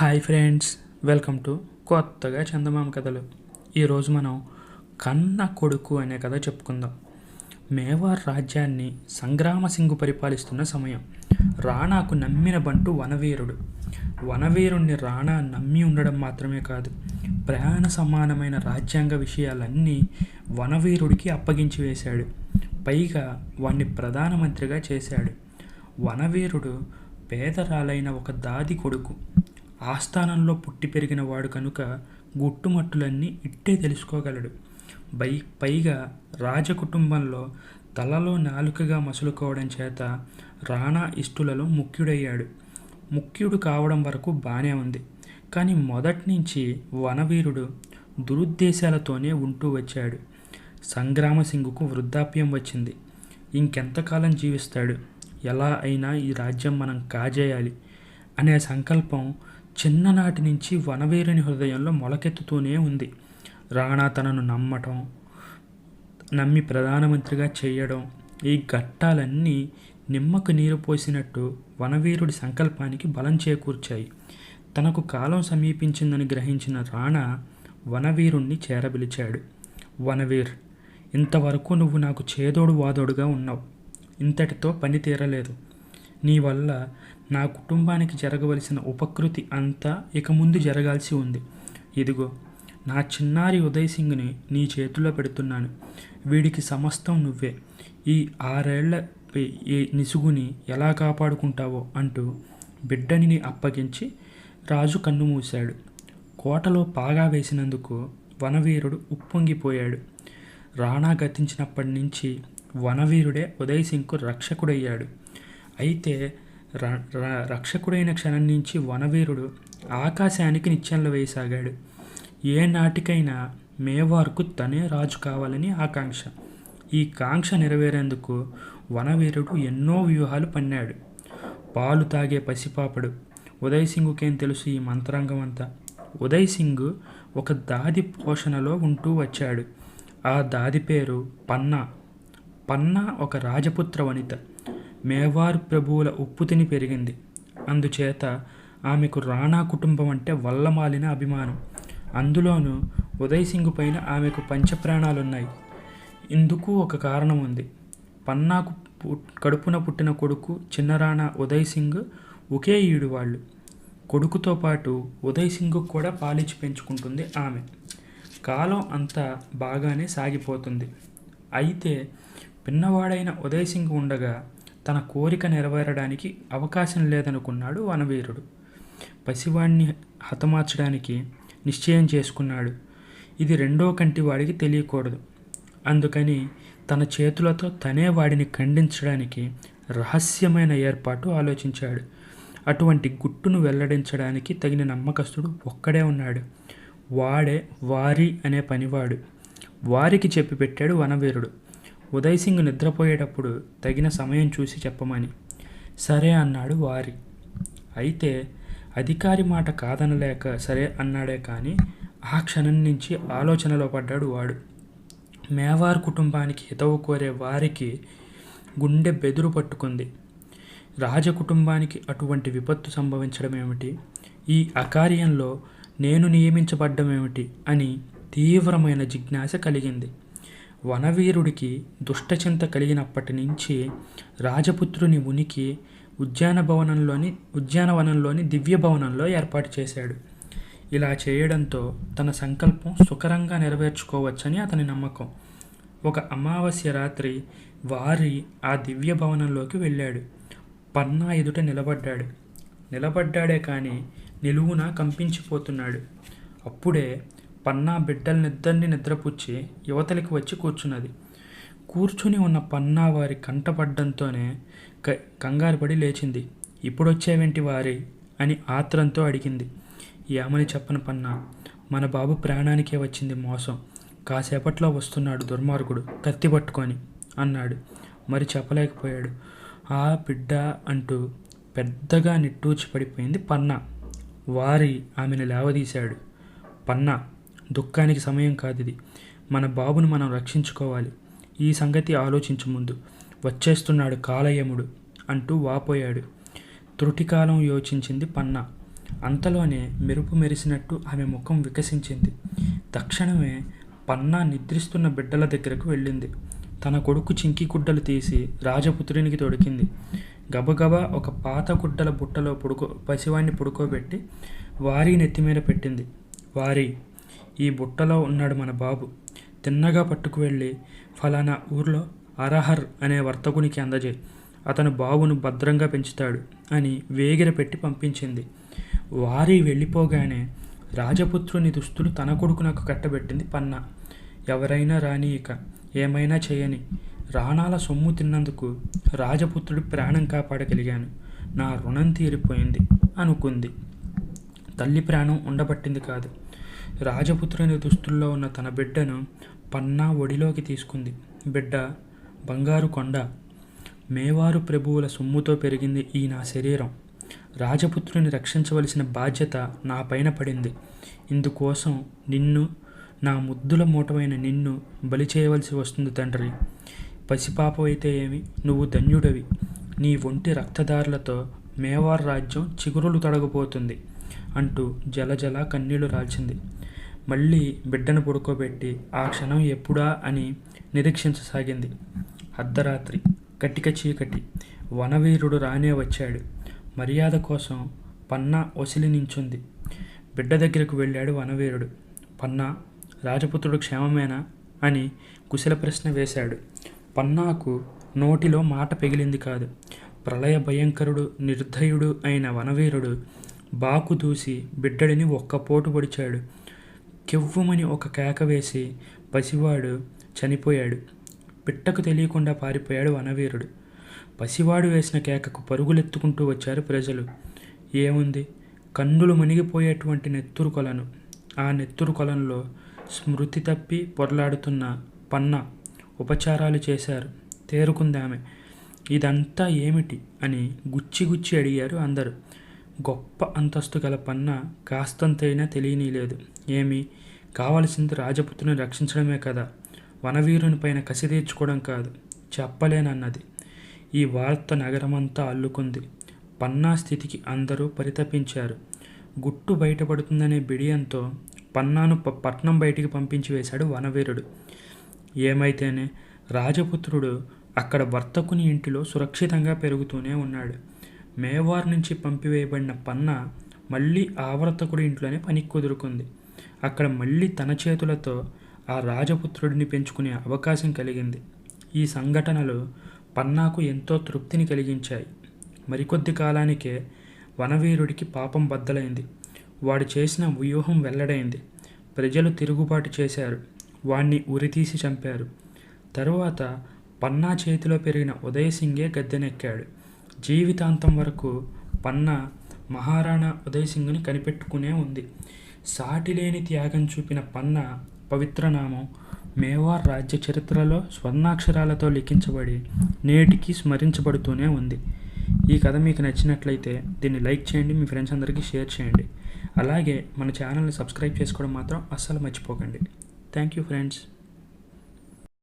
Hi friends welcome to కొత్తగా చందమామ కథలు. ఈరోజు మనం కన్న కొడుకు అనే కథ చెప్పుకుందాం. మేవార్ రాజ్యాన్ని సంగ్రామ సింగు పరిపాలిస్తున్న సమయం. రాణాకు నమ్మిన బంటు వనవీరుడు. వనవీరుణ్ణి రాణా నమ్మి ఉండడం మాత్రమే కాదు ప్రయాణ సమానమైన రాజ్యాంగ విషయాలన్నీ వనవీరుడికి అప్పగించి వేశాడు. పైగా వాణ్ణి ప్రధానమంత్రిగా చేశాడు. వనవీరుడు పేదరాలైన ఒక దాది కొడుకు. ఆస్థానంలో పుట్టి పెరిగిన వాడు కనుక గుట్టుమట్టులన్నీ ఇట్టే తెలుసుకోగలడు. బై పైగా రాజకుటుంబంలో తలలో నాలుకగా మసులుకోవడం చేత రాణా ఇష్టులలో ముఖ్యుడయ్యాడు. ముఖ్యుడు కావడం వరకు బాగానే ఉంది. కానీ మొదటి నుంచి వనవీరుడు దురుద్దేశాలతోనే ఉంటూ వచ్చాడు. సంగ్రామసింగుకు వృద్ధాప్యం వచ్చింది. ఇంకెంతకాలం జీవిస్తాడు? ఎలా అయినా ఈ రాజ్యం మనం కాజేయాలి అనే సంకల్పం చిన్ననాటి నుంచి వనవీరుని హృదయంలో మొలకెత్తుతూనే ఉంది. రాణా తనను నమ్మటం నమ్మి ప్రధానమంత్రిగా చేయడం ఈ ఘట్టాలన్నీ నిమ్మకు నీరు పోసినట్టు వనవీరుడి సంకల్పానికి బలం చేకూర్చాయి. తనకు కాలం సమీపించిందని గ్రహించిన రాణా వనవీరుణ్ణి చేరబిలిచాడు. వనవీర్ ఇంతవరకు నువ్వు నాకు చేదోడు వాదోడుగా ఉన్నావు. ఇంతటితో పని తీరలేదు నీ వల్ల నా కుటుంబానికి జరగవలసిన ఉపకృతి అంతా ఇక ముందు జరగాల్సి ఉంది. ఇదిగో నా చిన్నారి ఉదయ్ సింగ్ని నీ చేతుల్లో పెడుతున్నాను. వీడికి సమస్తం నువ్వే. ఈ ఆరేళ్ళ ఈ నిసుగుని ఎలా కాపాడుకుంటావో అంటూ బిడ్డని అప్పగించి రాజు కన్ను మూశాడు. కోటలో పాగా వేసినందుకు వనవీరుడు ఉప్పొంగిపోయాడు. రాణా గతించినప్పటి నుంచి వనవీరుడే ఉదయ్ సింగ్కు రక్షకుడయ్యాడు. అయితే రక్షకుడైన క్షణం నుంచి వనవీరుడు ఆకాశానికి నిచ్చెనలు వేయసాగాడు. ఏ నాటికైనా మేవార్కు తనే రాజు కావాలని ఆకాంక్ష. ఈ కాంక్ష నెరవేరేందుకు వనవీరుడు ఎన్నో వ్యూహాలు పన్నాడు. పాలు తాగే పసిపాపడు. ఉదయ్ సింగుకేం తెలుసు ఈ మంత్రాంగం అంతా ఉదయ్ సింగ్ ఒక దాది పోషణలో ఉంటూ వచ్చాడు. ఆ దాది పేరు పన్నా. పన్నా ఒక రాజపుత్ర వనిత. మేవార్ ప్రభువుల ఉప్పు తిని పెరిగింది. అందుచేత ఆమెకు రాణా కుటుంబం అంటే వల్లమాలిన అభిమానం. అందులోనూ ఉదయ్ సింగ్ పైన ఆమెకు పంచప్రాణాలున్నాయి. ఇందుకు ఒక కారణం ఉంది పన్నాకు కడుపున పుట్టిన కొడుకు చిన్న రాణా ఉదయ్ సింగ్ ఒకే ఈడు వాళ్ళు కొడుకుతో పాటు ఉదయ్ సింగ్ కూడా పాలిచ్చి పెంచుకుంటుంది ఆమె. కాలం అంతా బాగానే సాగిపోతుంది. అయితే పిన్నవాడైన ఉదయ్ సింగ్ ఉండగా తన కోరిక నెరవేరడానికి అవకాశం లేదనుకున్నాడు వనవీరుడు. పసివాణ్ణి హతమార్చడానికి నిశ్చయం చేసుకున్నాడు. ఇది రెండో కంటి వాడికి తెలియకూడదు. అందుకని తన చేతులతో తనే వాడిని ఖండించడానికి రహస్యమైన ఏర్పాటు ఆలోచించాడు. అటువంటి గుట్టును వెల్లడించడానికి తగిన నమ్మకస్తుడు ఒక్కడే ఉన్నాడు. వాడే వారి అనే పనివాడు. వారికి చెప్పి పెట్టాడు వనవీరుడు. ఉదయ్ సింగ్ నిద్రపోయేటప్పుడు తగిన సమయం చూసి చెప్పమని. సరే అన్నాడు వారి. అయితే అధికారి మాట కాదనలేక సరే అన్నాడే కానీ ఆ క్షణం నుంచి ఆలోచనలో పడ్డాడు వాడు. మేవార్ కుటుంబానికి హితవు కోరే వారికి గుండె బెదురు పట్టుకుంది. రాజకుటుంబానికి అటువంటి విపత్తు సంభవించడం ఏమిటి ఈ అకార్యంలో నేను నియమించబడ్డం ఏమిటి అని తీవ్రమైన జిజ్ఞాస కలిగింది. వనవీరుడికి దుష్టచింత కలిగినప్పటి నుంచి రాజపుత్రుని ఉనికి ఉద్యాన భవనంలోని ఉద్యానవనంలోని దివ్యభవనంలో ఏర్పాటు చేశాడు. ఇలా చేయడంతో తన సంకల్పం సుకరంగా నెరవేర్చుకోవచ్చని అతని నమ్మకం. ఒక అమావాస్య రాత్రి వారి ఆ దివ్య భవనంలోకి వెళ్ళాడు. పన్నా ఎదుట నిలబడ్డాడు. నిలబడ్డాడే కానీ నిలువున కంపించిపోతున్నాడు. అప్పుడే పన్నా బిడ్డలనిద్దరిని నిద్రపుచ్చి యువతలికి వచ్చి కూర్చున్నది. కూర్చుని ఉన్న పన్నా వారి కంటపడ్డంతోనే క కంగారు పడి లేచింది. ఇప్పుడొచ్చేవేంటి వారి? అని ఆత్రంతో అడిగింది. ఏమని చెప్పను పన్నా? మన బాబు ప్రాణానికే వచ్చింది మోసం. కాసేపట్లో వస్తున్నాడు దుర్మార్గుడు. కత్తి పట్టుకొని అన్నాడు. మరి చెప్పలేకపోయాడు. ఆ బిడ్డ అంటూ పెద్దగా నిట్టూచి పడిపోయింది పన్నా. వారి ఆమెను లేవదీశాడు. పన్నా దుఃఖానికి సమయం కాదు ఇది మన బాబును మనం రక్షించుకోవాలి. ఈ సంగతి ఆలోచించు ముందు. వచ్చేస్తున్నాడు కాలయముడు అంటూ వాపోయాడు. త్రుటికాలం యోచించింది పన్నా. అంతలోనే మెరుపు మెరిసినట్టు ఆమె ముఖం వికసించింది. తక్షణమే పన్నా నిద్రిస్తున్న బిడ్డల దగ్గరకు వెళ్ళింది. తన కొడుకు చింకి గుడ్డలు తీసి రాజపుత్రునికి తొడికింది గబగబా ఒక పాత గుడ్డల బుట్టలో పుడుకో పసివాణ్ణి పుడుకోబెట్టి వారి నెత్తి మీద పెట్టింది. వారి ఈ బుట్టలో ఉన్నాడు మన బాబు. తిన్నగా పట్టుకు వెళ్ళి ఫలానా ఊర్లో అరహర్ అనే వర్తకునికి అందజేయి. అతను బాబును భద్రంగా పెంచుతాడు అని వేగిర పెట్టి పంపించింది. వారి వెళ్ళిపోగానే రాజపుత్రుని దుస్తులు తన కొడుకునకు కట్టబెట్టింది పన్న. ఎవరైనా రాని ఇక ఏమైనా చేయని రాణాల సొమ్ము తిన్నందుకు రాజపుత్రుడు ప్రాణం కాపాడగలిగాను. నా రుణం తీరిపోయింది అనుకుంది. తల్లి ప్రాణం ఉండబట్టింది కాదు. రాజపుత్రుని దుస్తుల్లో ఉన్న తన బిడ్డను పన్నా ఒడిలోకి తీసుకుంది. బిడ్డ బంగారు కొండ మేవారు ప్రభువుల సొమ్ముతో పెరిగింది ఈ నా శరీరం. రాజపుత్రుని రక్షించవలసిన బాధ్యత నా పైన పడింది. ఇందుకోసం నిన్ను నా ముద్దుల మూటమైన నిన్ను బలి చేయవలసి వస్తుంది తండ్రి. పసిపాపవైతే ఏమి? నువ్వు ధన్యుడవి. నీ ఒంటి రక్తదారులతో మేవార్ రాజ్యం చిగురులు తడగపోతుంది అంటూ జలజల కన్నీళ్ళు రాల్చింది. మళ్ళీ బిడ్డను పడుకోబెట్టి ఆ క్షణం ఎప్పుడా అని నిరీక్షించసాగింది. అర్ధరాత్రి. కటిక చీకటి. వనవీరుడు రానే వచ్చాడు. మర్యాద కోసం పన్నా ఒసిలి నించుంది. బిడ్డ దగ్గరకు వెళ్ళాడు వనవీరుడు. పన్నా రాజపుత్రుడు క్షేమమేనా? అని కుశల ప్రశ్న వేశాడు. పన్నాకు నోటిలో మాట పెగిలింది కాదు. ప్రళయ భయంకరుడు నిర్దయుడు అయిన వనవీరుడు బాకు దూసి బిడ్డడిని ఒక్కపోటు పొడిచాడు. కెవ్వుమని ఒక కేక వేసి పసివాడు చనిపోయాడు. పిట్టకు తెలియకుండా పారిపోయాడు వనవీరుడు. పసివాడు వేసిన కేకకు పరుగులెత్తుకుంటూ వచ్చారు ప్రజలు. ఏముంది? కన్నులు మునిగిపోయేటువంటి నెత్తురు కొలను. ఆ నెత్తురు కొలంలో స్మృతి తప్పి పొరలాడుతున్న పన్న ఉపచారాలు చేశారు. తేరుకుందామె. ఇదంతా ఏమిటి? అని గుచ్చి గుచ్చి అడిగారు అందరూ. గొప్ప అంతస్తు గల పన్న కాస్తంతైనా తెలియనీలేదు. ఏమి? కావలసింది రాజపుత్రుని రక్షించడమే కదా. వనవీరుని పైన కసి తీర్చుకోవడం కాదు. చెప్పలేనన్నది. ఈ వార్త నగరమంతా అల్లుకుంది. పన్నా స్థితికి అందరూ పరితపించారు. గుట్టు బయటపడుతుందనే బిడియంతో పన్నాను ప- పట్నం బయటికి పంపించి వేశాడు వనవీరుడు. ఏమైతేనే రాజపుత్రుడు అక్కడ వర్తకుని ఇంటిలో సురక్షితంగా పెరుగుతూనే ఉన్నాడు. మేవార్ నుంచి పంపివేయబడిన పన్న మళ్ళీ ఆవర్తకుడి ఇంట్లోనే పనికి కుదురుకుంది. అక్కడ మళ్ళీ తన చేతులతో ఆ రాజపుత్రుడిని పెంచుకునే అవకాశం కలిగింది. ఈ సంఘటనలు పన్నాకు ఎంతో తృప్తిని కలిగించాయి. మరికొద్ది కాలానికే వనవీరుడికి పాపం బద్దలైంది. వాడు చేసిన వ్యూహం వెల్లడైంది. ప్రజలు తిరుగుబాటు చేశారు. వాణ్ణి ఉరితీసి చంపారు. తరువాత పన్నా చేతిలో పెరిగిన ఉదయసింగే గద్దెనెక్కాడు. జీవితాంతం వరకు పన్నా మహారాణా ఉదయసింగుని కనిపెట్టుకునే ఉంది. సాటిలేని త్యాగం చూపిన పన్నా పవిత్రనామం మేవార్ రాజ్య చరిత్రలో స్వర్ణాక్షరాలతో లిఖించబడి నేటికి స్మరించబడుతూనే ఉంది. ఈ కథ మీకు నచ్చినట్లయితే దీన్ని లైక్ చేయండి మీ ఫ్రెండ్స్ అందరికీ షేర్ చేయండి. అలాగే మన ఛానల్ని సబ్స్క్రైబ్ చేసుకోవడం మాత్రం అస్సలు మర్చిపోకండి. Thank you friends.